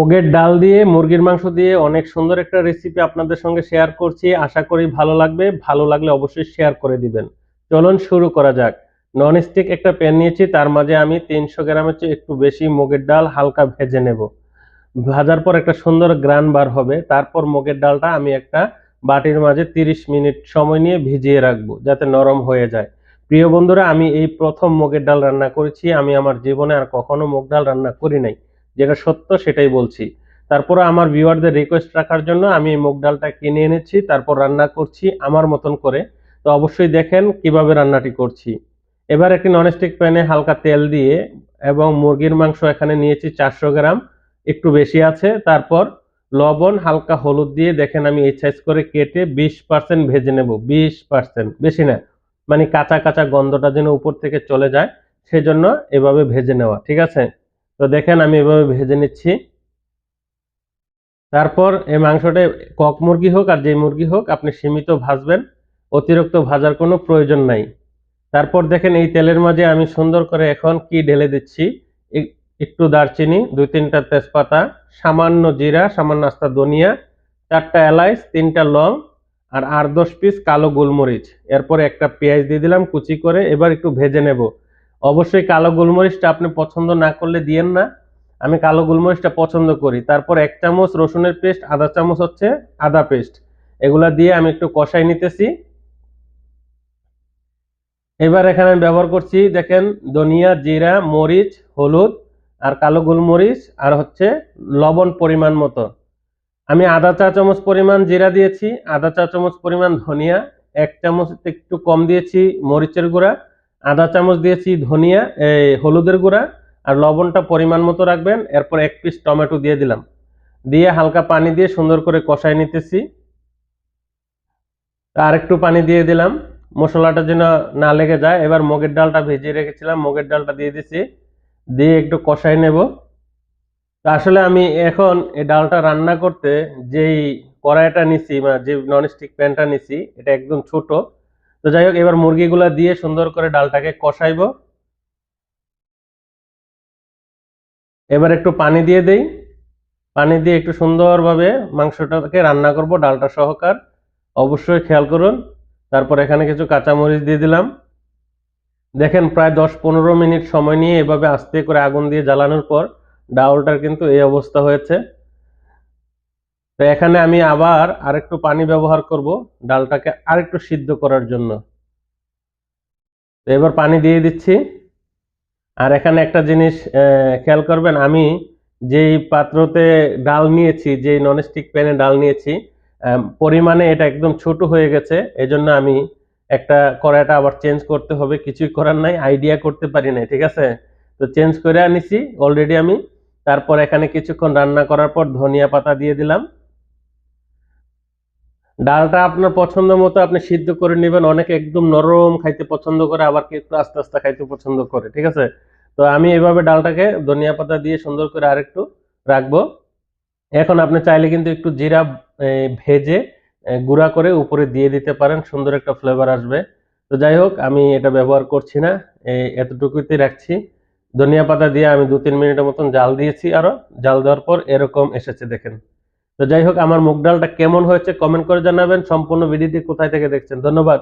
মুগের ডাল দিয়ে, মুরগির মাংস দিয়ে অনেক সুন্দর একটা রেসিপি আপনাদের সঙ্গে শেয়ার করছি। আশা করি ভালো লাগবে। ভালো লাগলে অবশ্যই শেয়ার করে দিবেন। চলুন শুরু করা যাক। ননস্টিক একটা প্যান নিয়েছি। তার মাঝে আমি তিনশো গ্রামের চেয়ে একটু বেশি মুগের ডাল হালকা ভেজে নেব। ভাজার পর একটা সুন্দর গ্রান বার হবে। তারপর মুগের ডালটা আমি একটা বাটির মাঝে তিরিশ মিনিট সময় নিয়ে ভিজিয়ে রাখব যাতে নরম হয়ে যায়। প্রিয় বন্ধুরা, আমি এই প্রথম মুগের ডাল রান্না করেছি। আমি আমার জীবনে আর কখনো মুগ ডাল রান্না করি নাই। যেটা সত্য সেটাই বলছি। তারপরে আমার ভিউয়ারদের রিকোয়েস্ট রাখার জন্য আমি এই মুগ ডালটা কিনে এনেছি, তারপর রান্না করছি আমার মতন করে। তো অবশ্যই দেখেন কীভাবে রান্নাটি করছি। এবার একটি ননস্টিক প্যানে হালকা তেল দিয়ে এবং মুরগির মাংস এখানে নিয়েছি চারশো গ্রাম, একটু বেশি আছে। তারপর লবণ, হালকা হলুদ দিয়ে দেখেন আমি এই সাইজ করে কেটে বিশ পার্সেন্ট ভেজে নেব। বিশ পার্সেন্ট বেশি না। মানে কাঁচা কাঁচা গন্ধটা যেন উপর থেকে চলে যায়, সেজন্য এভাবে ভেজে নেওয়া, ঠিক আছে? তো দেখেন আমি এভাবে ভেজে নিচ্ছি। তারপর এই মাংসটা কক মুরগি হোক আর যে মুরগি হোক, আপনি সীমিত ভাজবেন। অতিরিক্ত ভাজার কোনো প্রয়োজন নাই। তারপর দেখেন এই তেলের মাঝে আমি সুন্দর করে এখন কি ঢেলে দিচ্ছি? একটু দারচিনি, দুই তিনটা তেজপাতা, সামান্য জিরা, সামান্য আস্তা ধনিয়া, চারটা এলাইচ, তিনটা লং আর আট দশ পিস কালো গোলমরিচ। এরপরে একটা পেঁয়াজ দিয়ে দিলাম কুচি করে, এবার একটু ভেজে নেব। অবশ্যই কালো গোলমরিচটা আপনি পছন্দ না করলে দিয়েন না। আমি কালো গোলমরিচটা পছন্দ করি। তারপর এক চামচ রসুনের পেস্ট, আধা চামচ হচ্ছে আদা পেস্ট। এগুলা দিয়ে আমি একটু কষাই নিতেছি। এবার এখানে আমি ব্যবহার করছি, দেখেন, ধনিয়া, জিরা, মরিচ, হলুদ আর কালো গোলমরিচ আর হচ্ছে লবণ পরিমাণ মতো। আমি আধা চা চামচ পরিমাণ জিরা দিয়েছি, আধা চা চামচ পরিমাণ ধনিয়া, এক চামচ একটু কম দিয়েছি মরিচের গুঁড়া। আধা চামচ দিয়েছি, ধনিয়া, এই হলুদের গুঁড়া আর লবণটা পরিমাণ মতো রাখবেন। এরপর এক পিস টমেটো দিয়ে দিলাম। দিয়ে হালকা পানি দিয়ে সুন্দর করে কষাই নিতেছি। আর একটু পানি দিয়ে দিলাম। মশলাটা যেন না লেগে যায়, এবার মুগের ডালটা ভেজিয়ে রেখেছিলাম, মগের ডালটা দিয়ে দিছি। দিয়ে একটু কষাই নেব। তো আসলে আমি এখন এই ডালটা রান্না করতে যেই কড়াইটা নিছি বা যে ননস্টিক প্যানটা নিছি, এটা একদম ছোট। তো যাই হোক, এবার মুরগিগুলা দিয়ে সুন্দর করে ডালটাকে কষাইবো। এবার একটু পানি দিয়ে দেই। পানি দিয়ে একটু সুন্দরভাবে মাংসটাকে রান্না করব, ডালটা সহকার। অবশ্যই খেয়াল করুন। তারপর এখানে কিছু কাঁচামরিচ দিয়ে দিলাম। দেখেন, প্রায় দশ পনেরো মিনিট সময় নিয়ে এভাবে আস্তে করে আগুন দিয়ে জ্বালানোর পর ডাউলটার কিন্তু এই অবস্থা হয়েছে। তো এখানে আমি আবার আরেকটু পানি ব্যবহার করব ডালটাকে আরেকটু সিদ্ধ করার জন্য। তো এবার পানি দিয়ে দিচ্ছি। আর এখানে একটা জিনিস খেয়াল করবেন, আমি যেই পাত্রতে ডাল নিয়েছি, যেই ননস্টিক প্যানে ডাল নিয়েছি পরিমাণে এটা একদম ছোট হয়ে গেছে, এজন্য আমি একটা কড়াইটা আবার চেঞ্জ করতে হবে। কিছুই করার নাই আইডিয়া করতে পারি নাই, ঠিক আছে? তো চেঞ্জ করে আনিছি অলরেডি আমি। তারপর এখানে কিছুক্ষণ রান্না করার পর ধনিয়া পাতা দিয়ে দিলাম। ডালটা আপনার পছন্দ মতো আপনি সিদ্ধ করে নেবেন। অনেকে একদম নরম খাইতে পছন্দ করে, আবার কেউ একটু আস্তে আস্তে খাইতে পছন্দ করে, ঠিক আছে? তো আমি এভাবে ডালটাকে ধনিয়া পাতা দিয়ে সুন্দর করে আরেকটু রাখব। এখন আপনি চাইলে কিন্তু একটু জিরা ভেজে গুঁড়া করে উপরে দিয়ে দিতে পারেন, সুন্দর একটা ফ্লেভার আসবে। তো যাই হোক, আমি এটা ব্যবহার করছি না এতটুকুতে রাখছি। ধনিয়া পাতা দিয়ে আমি দু তিন মিনিটের মতন জাল দিয়েছি আরও। জাল দেওয়ার পর এরকম এসেছে, দেখেন। তো যাই হোক, আমার মুগ ডালটা কেমন হয়েছে কমেন্ট করে জানাবেন। সম্পূর্ণ ভিডিওটি কোথায় থেকে দেখছেন? ধন্যবাদ।